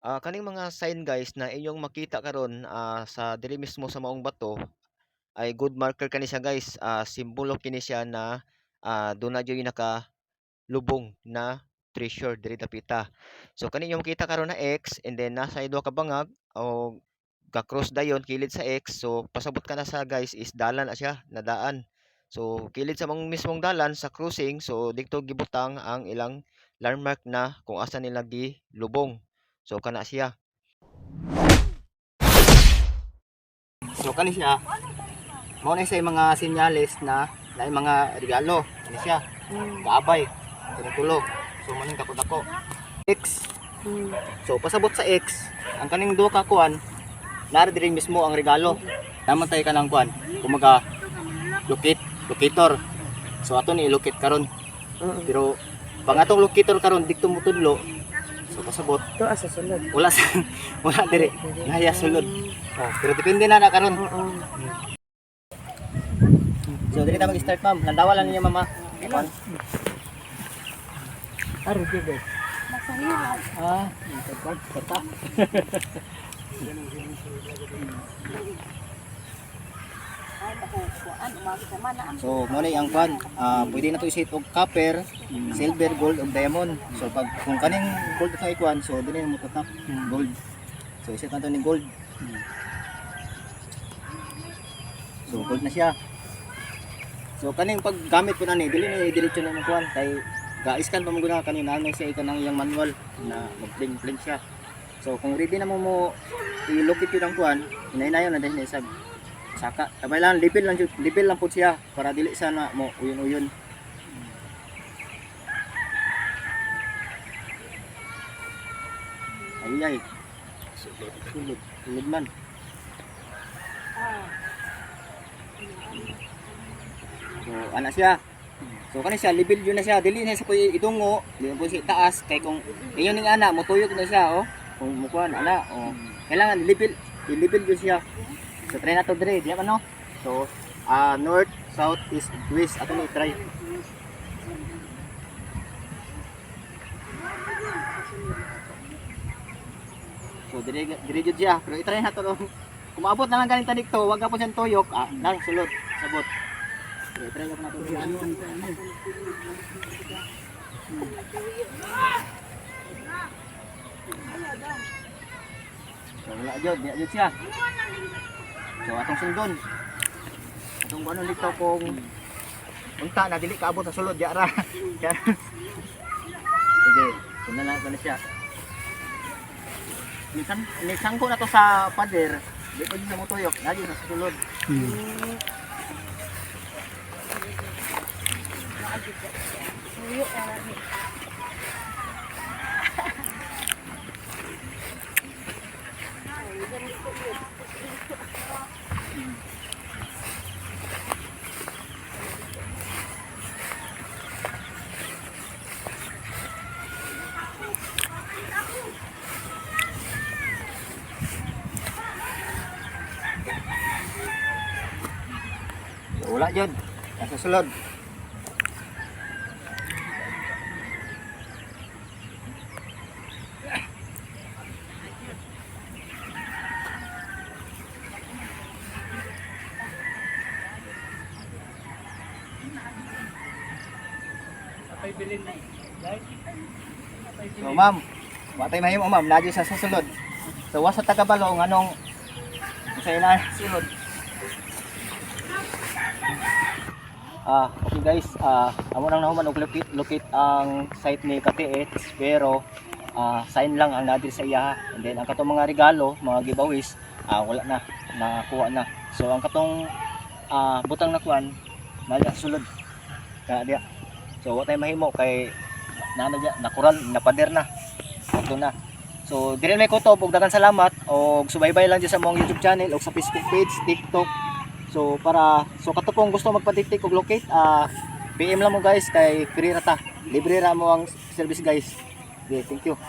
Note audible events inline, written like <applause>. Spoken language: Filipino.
Ah, kaning mga sign guys na inyong makita karon ah, sa diri mismo sa maong bato ay good marker kani siya guys. Ah, simbolo kini siya na ah, doon na jud nakalubong na treasure diri dapita. So kani inyong makita karon na X and then nasa duha ka bangag o ka-cross dayon kilid sa X. So pasabot ka na sa guys is dalan na siya, na daan. So kilid sa mong mismong dalan sa cruising, so dito gibutang ang ilang landmark na kung asa nila gilubong. So kana siya. So kani siya. Mao na yung mga senyales na na mga regalo. Kani siya. Kaabay. Kani tulo. So maning dako-dako. X. So pasabot sa X, ang kaning duha ka kuan nara diri mismo ang regalo. Naman tayo kanang kuan. Kumaga locate, locator. So ato ni locate karon. Pero pang atong locator karon dikto mo tudlo. So pasabot Ito asa sulod. wala sa <laughs> wala diri. Naya sulod. Oh, pero depende na na karon. Oo. So dili ta mag-start ma'am. Landawa lang niya mama. Kuan. Aro di ba? Ah, kata. <laughs> So, mo ang kwan, ah pwede na to isit og copper, silver, gold ug diamond. So pag kung kaning gold ka ikuan, so dili mo tatak gold. So isit na to ni gold. So gold na siya. So kaning paggamit ko na ni, dili ni diretso na mo kuan kay ga-scan pa mo guna kanina na siya ikanang iyang manual na mag-blink-blink siya. So kung ready na mo mo i-locate yun ang kuan, inaynayon na din sa saka. Sabay lang level lang jud- level lang pud siya para dili sana mo uyon-uyon. Ay ay. Sulod, sulod, man. So, ana siya. So kani siya level yun na siya dili na sa ko idungo, dili po siya taas kay kung iyon ning ana mo tuyok na siya oh. Kung mo kuan ana oh. Kailangan level, i-level yun siya. So try na to dire, diya ano? So ah north, south, east, west ato ni try. So dire dire jud siya, pero i-try na to. no. Kung maabot na lang ganing tanik to, wag ka po siyang tuyok, ah, nang sulod, sabot. So, i-try na po na to. Wala jud, diya jud siya. So atong sundon. Atong ano dito kung unta na dili kaabot sa sulod diya ra. Diya. Sige, sundan na na siya. Minsan, minsan ko na to sa pader. Di pa din sa mutuyok, lagi sa sulod. So, wala jud. Nasa sulod. So ma'am, watay mahimo ma'am, nadyo sa susulod. So wasa tagabalong anong sa ina sulod. Ah, okay guys, ah amo nang nahuman og locate, locate ang site ni KTH pero ah sign lang ang nadir sa iya. And then ang katong mga regalo, mga giveaways, ah wala na, nakuha na. So ang katong ah butang na kuan, nala sulod. Kaya dia. So wa tay mahimo kay nana dia nakural, napader na. Ito na. So, dire may kutob ug daghang salamat og subaybay lang dyan sa mong YouTube channel ug sa Facebook page, TikTok, So para so kato pong gusto magpatiktik og locate, ah PM lang mo guys kay free ra ta. Libre ra mo ang service guys. Okay, thank you.